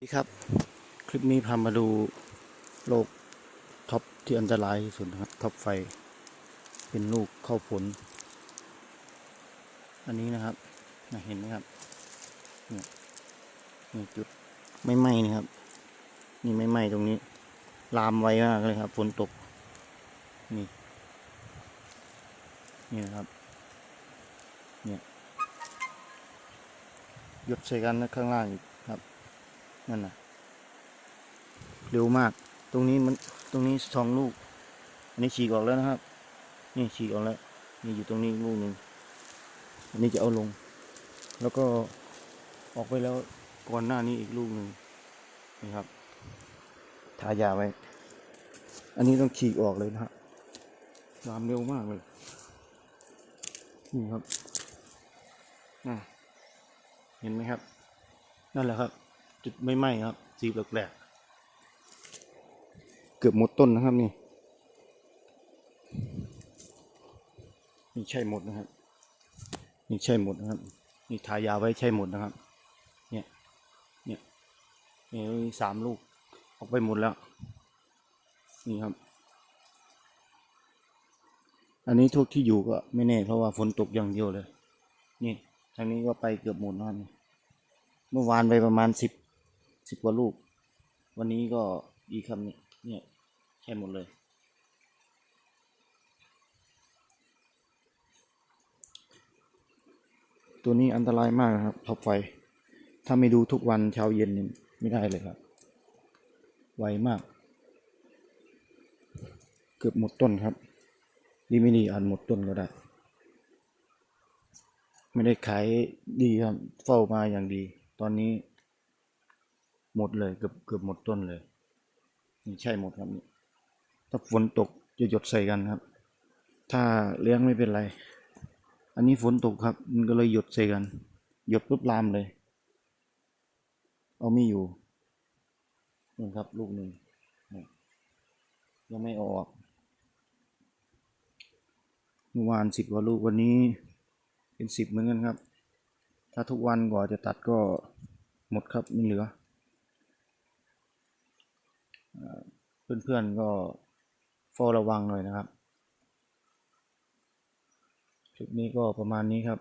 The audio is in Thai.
สวัสดีครับ คลิปนี้พามาดูโรคท็อปที่อันตรายที่สุดนะครับท็อปไฟ เป็นลูกเข้าผล อันนี้นะครับนะเห็นไหมครับเนี่ยนี่จุดไม่ไหม้นะครับ นี่ไม่ไหม้ตรงนี้ ลามไวมากเลยครับฝนตก นี่ นี่นะครับ เนี่ยหยดใส่กันนะข้างล่างอีก นั่นน่ะ เร็วมาก ตรงนี้มัน ตรงนี้สองลูก อันนี้ฉีกออกแล้วนะครับ นี่ฉีกออกแล้ว นี่อยู่ตรงนี้ลูกหนึ่ง อันนี้จะเอาลง แล้วก็ออกไปแล้วก่อนหน้านี้อีกลูกหนึ่งนี่ครับ ทายาไว้ อันนี้ต้องฉีกออกเลยนะฮะลามเร็วมากเลย นี่ครับอะเห็นไหมครับ นั่นแหละครับ จุดไม่ไหม้ครับ สีแปลกๆเกือบหมดต้นนะครับนี่นี่ใช่หมดนะครับ นี่ใช่หมดนะครับ นี่ทายาไว้ใช่หมดนะครับ เนี่ย เนี่ยเนี่ยมีสามลูกออกไปหมดแล้ว นี่ครับ อันนี้ทุกที่อยู่ก็ไม่แน่เพราะว่าฝนตกอย่างเดียวเลย นี่ทางนี้ก็ไปเกือบหมดแล้วนี่เมื่อวานไปประมาณสิบ สิบกว่าลูก วันนี้ก็อีคำนี้เนี่ยใช่หมดเลย ตัวนี้อันตรายมากนะครับท็อปไฟ ถ้าไม่ดูทุกวันเช้าเย็นนี่ไม่ได้เลยครับ ไวมาก เกือบหมดต้นครับดีไม่ดีอาจหมดต้นก็ได้ ไม่ได้ขายดีครับ เฝ้ามาอย่างดี ตอนนี้ หมดเลยเกือบเกือบหมดต้นเลยนี่ใช่หมดครับนี่ถ้าฝนตกจะหยดใส่กันครับ ถ้าเลี้ยงไม่เป็นไร อันนี้ฝนตกครับ มันก็เลยหยดใส่กัน หยดปุ๊บลามเลย เอาไม่อยู่นี่ครับลูกหนึ่งยังไม่ออกเมื่อวานสิบกว่าลูกวันนี้เป็นสิบเหมือนกันครับ ถ้าทุกวันกว่าจะตัดก็หมดครับไม่เหลือ เพื่อนๆก็เฝ้าระวังหน่อยนะครับ คลิปนี้ก็ประมาณนี้ครับ